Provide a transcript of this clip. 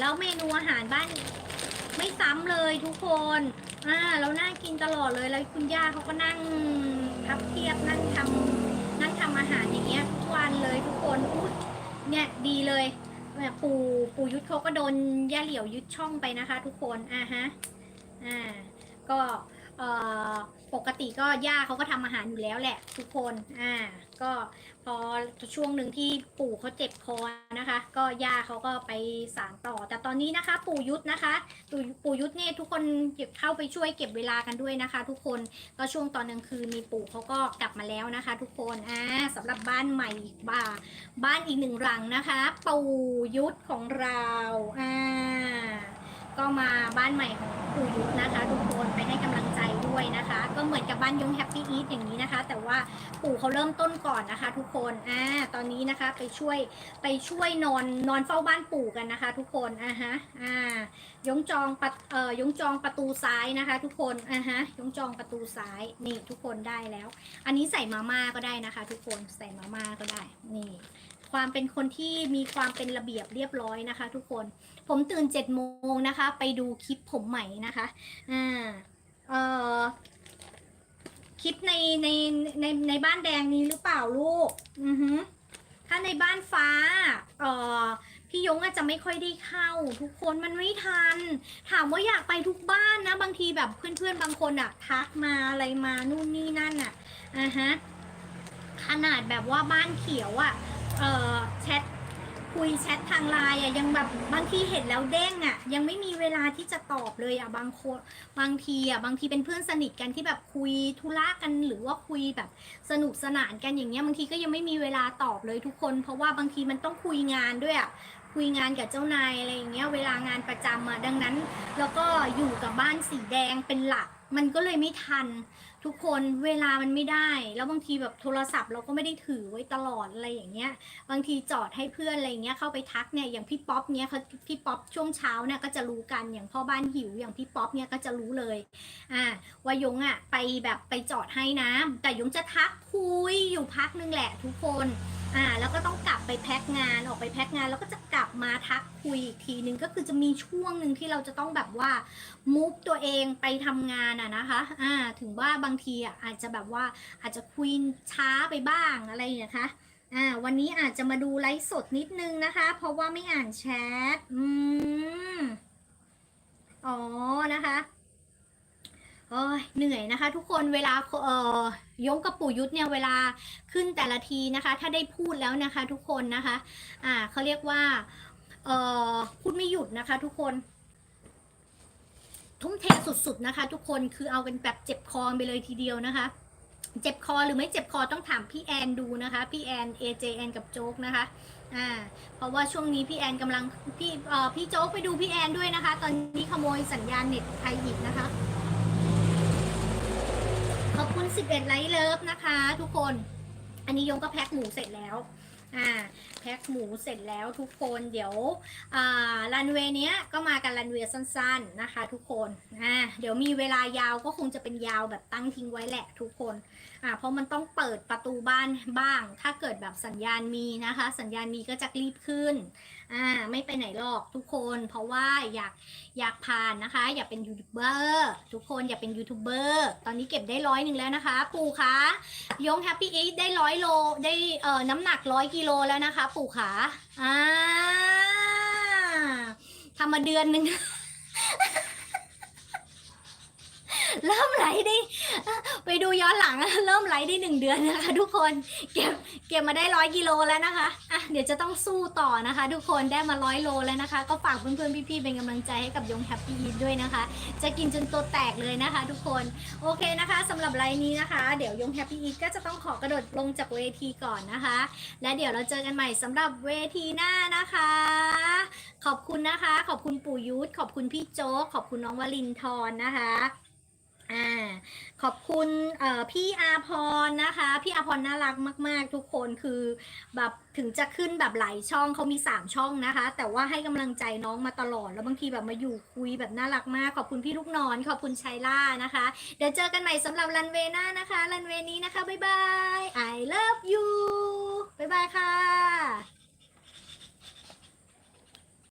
แล้วเมนูอาหารบ้านไม่ซ้ำเลยทุกคนอ่าเราน่ากินตลอดเลยแล้วคุณย่าเขาก็นั่งพับเทียบนั่งทำนั่งทำอาหารอย่างเงี้ยทุกวันเลยทุกคนอุ้ยเนี่ยดีเลยเนี่ยปู่ปู่ยุทธเขาก็โดนย่าเหลียวยึดช่องไปนะคะ ทุกคนอ่าฮะอ่าก็ เอ่อปกติก็ย่าเขาก็ทำอาหารอยู่แล้วแหละ ทุกคนอ่าก็พอช่วงหนึ่งที่ปู่เขาเจ็บคอนะคะ ก็ย่าเขาก็ไปสานต่อ แต่ตอนนี้นะคะ ปู่ยุทธนะคะ ปู่ปู่ยุทธเนี่ยทุกคนเก็บเข้าไปช่วยเก็บเวลากันด้วยนะคะ ทุกคนก็ช่วงตอนกลางคืนมีปู่เขาก็กลับมาแล้วนะคะ ทุกคนอ่าสำหรับบ้านใหม่บ้าบ้านอีกหนึ่งหลังนะคะ ปู่ยุทธของเราอ่า มาบ้านใหม่ของปู่ยุทธนะคะ ทุกคนไปให้กำลังใจด้วยนะคะ ก็เหมือนกับบ้านยงแฮปปี้อีทอย่างนี้นะคะ แต่ว่าปู่เขาเริ่มต้นก่อนนะคะ ทุกคนอ่าตอนนี้นะคะไปช่วยไปช่วยนอนนอนเฝ้าบ้านปู่กันนะคะ ทุกคนอ่าฮะอ่ายงจองปะเอ่อยงจองประตูซ้ายนะคะ ทุกคนอะฮะยงจองประตูซ้ายนี่ทุกคนได้แล้ว อันนี้ใส่มาม่าก็ได้นะคะ ทุกคนใส่มาม่าก็ได้นี่ ความเป็นคนที่มีความเป็นระเบียบเรียบร้อยนะคะ ทุกคน ผมตื่นเจ็ดโมงนะคะ ไปดูคลิปผมใหม่นะคะอ่าเอ่อคลิปในในในในบ้านแดงนี้หรือเปล่าลูก อือฮึถ้าในบ้านฟ้า เอ่อ พี่ยงอาจจะไม่ค่อยได้เข้า ทุกคนมันไม่ทัน ถามว่าอยากไปทุกบ้านนะ บางทีแบบเพื่อนๆบางคนอะทักมาอะไรมานู่นนี่นั่นอะอะฮะ ขนาดแบบว่าบ้านเขียวอะ เอ่อแชทคุยแชททางไลน์อะยังแบบบางทีเห็นแล้วเด้งอะยังไม่มีเวลาที่จะตอบเลยอะบางคนบางทีอะบางทีเป็นเพื่อนสนิทกันที่แบบคุยธุระกันหรือว่าคุยแบบสนุกสนานกันอย่างเงี้ยบางทีก็ยังไม่มีเวลาตอบเลยทุกคน เพราะว่าบางทีมันต้องคุยงานด้วยอะคุยงานกับเจ้านายอะไรอย่างเงี้ยเวลางานประจำอะดังนั้น แล้วก็อยู่กับบ้านสีแดงเป็นหลัก มันก็เลยไม่ทัน ทุกคนเวลามันไม่ได้ แล้วบางทีแบบโทรศัพท์เราก็ไม่ได้ถือไว้ตลอดอะไรอย่างเงี้ย บางทีจอดให้เพื่อนอะไรเงี้ยเข้าไปทักเนี่ยอย่างพี่ป๊อปเนี่ยเขาพี่ป๊อปช่วงเช้าเนี่ยก็จะรู้กันอย่างพ่อบ้านหิวอย่างพี่ป๊อปเนี่ยก็จะรู้เลยอ่าว่ายงอะไปแบบไปจอดให้นะแต่ยงจะทักคุยอยู่พักนึงแหละทุกคน อ่าแล้วก็ต้องกลับไปแพ็คงานออกไปแพ็คงาน แล้วก็จะกลับมาทักคุยอีกทีนึงก็คือจะมีช่วงหนึ่งที่เราจะต้องแบบว่ามูฟตัวเองไปทำงานอะนะคะอ่าถึงว่าบางทีอะอาจจะแบบว่าอาจจะคุยช้าไปบ้างอะไรนะคะอ่าวันนี้อาจจะมาดูไลฟ์สดนิดนึงนะคะ เพราะว่าไม่อ่านแชทอืมอ๋อนะคะ โอ้ยเหนื่อยนะคะ ทุกคนเวลาเอ่อยงกับปู่ยุทธเนี่ยเวลาขึ้นแต่ละทีนะคะ ถ้าได้พูดแล้วนะคะ ทุกคนนะคะอ่าเขาเรียกว่าเอ่อพูดไม่หยุดนะคะ ทุกคน ทุ่มเทสุดๆนะคะ ทุกคนคือเอาเป็นแบบเจ็บคอไปเลยทีเดียวนะคะเจ็บคอหรือไม่เจ็บคอต้องถามพี่แอนดูนะคะ พี่แอน AJN กับโจ๊กนะคะอ่าเพราะว่าช่วงนี้พี่แอนกำลังพี่เอ่อพี่โจ๊กไปดูพี่แอนด้วยนะคะ ตอนนี้ขโมยสัญญาณเน็ตไทยอีกนะคะ อบคุณ 11 ไลท์เลิฟนะคะ ทุกคน อันนี้ยงก็แพ็คหมูเสร็จแล้ว อ่า แพ็คหมูเสร็จแล้วทุกคน เดี๋ยวอ่ารันเวย์เนี้ยก็มากันรันเวย์สั้นๆนะคะ ทุกคน อ่า เดี๋ยวมีเวลายาวก็คงจะเป็นยาวแบบตั้งทิ้งไว้แหละทุกคน อ่า เพราะมันต้องเปิดประตูบ้านบ้าง ถ้าเกิดแบบสัญญาณมีนะคะ สัญญาณมีก็จะรีบขึ้น อ่าไม่ไปไหนหรอกทุกคนเพราะว่าอยากอยากผ่านนะคะ อยากเป็นยูทูบเบอร์ทุกคนอยากเป็นยูทูบเบอร์ตอนนี้เก็บได้ร้อยหนึ่งแล้วนะคะ ปู่คะยงแฮปปี้อีได้ร้อยโลได้เอ่อน้ำหนักร้อยกิโลแล้วนะคะ ปู่ขาอ่าทำมาเดือนหนึ่ง เริ่มไหลได้ ไปดูย้อนหลัง เริ่มไหลได้หนึ่งเดือนนะคะทุกคนเก็บเก็บมาได้ร้อยกิโลแล้วนะคะอะเดี๋ยวจะต้องสู้ต่อนะคะ ทุกคนได้มาร้อยโลแล้วนะคะ ก็ฝากเพื่อนๆพี่ๆเป็นกำลังใจให้กับยงแฮปปี้ด้วยนะคะ จะกินจนตัวแตกเลยนะคะ ทุกคนโอเคนะคะสำหรับไลน์นี้นะคะ เดี๋ยวยงแฮปปี้ก็จะต้องขอกระโดดลงจากเวทีก่อนนะคะ และเดี๋ยวเราเจอกันใหม่สำหรับเวทีหน้านะคะ ขอบคุณนะคะ ขอบคุณปู่ยุทธขอบคุณพี่โจ๊กขอบคุณน้องวลินทร์นะคะ อ่าขอบคุณพี่อาพรนะคะ พี่อาพรน่ารักมาก ๆ ทุกคนคือแบบถึงจะขึ้นแบบหลายช่องเขามี 3 ช่องนะคะ แต่ว่าให้กำลังใจน้องมาตลอด แล้วบางทีแบบมาอยู่คุยแบบน่ารักมาก ขอบคุณพี่ลูกนอน ขอบคุณชัยล่านะคะ เดี๋ยวเจอกันใหม่สำหรับรันเวน้านะคะรันเวนี้นะคะบ๊ายบาย I love you บ๊ายบายค่ะ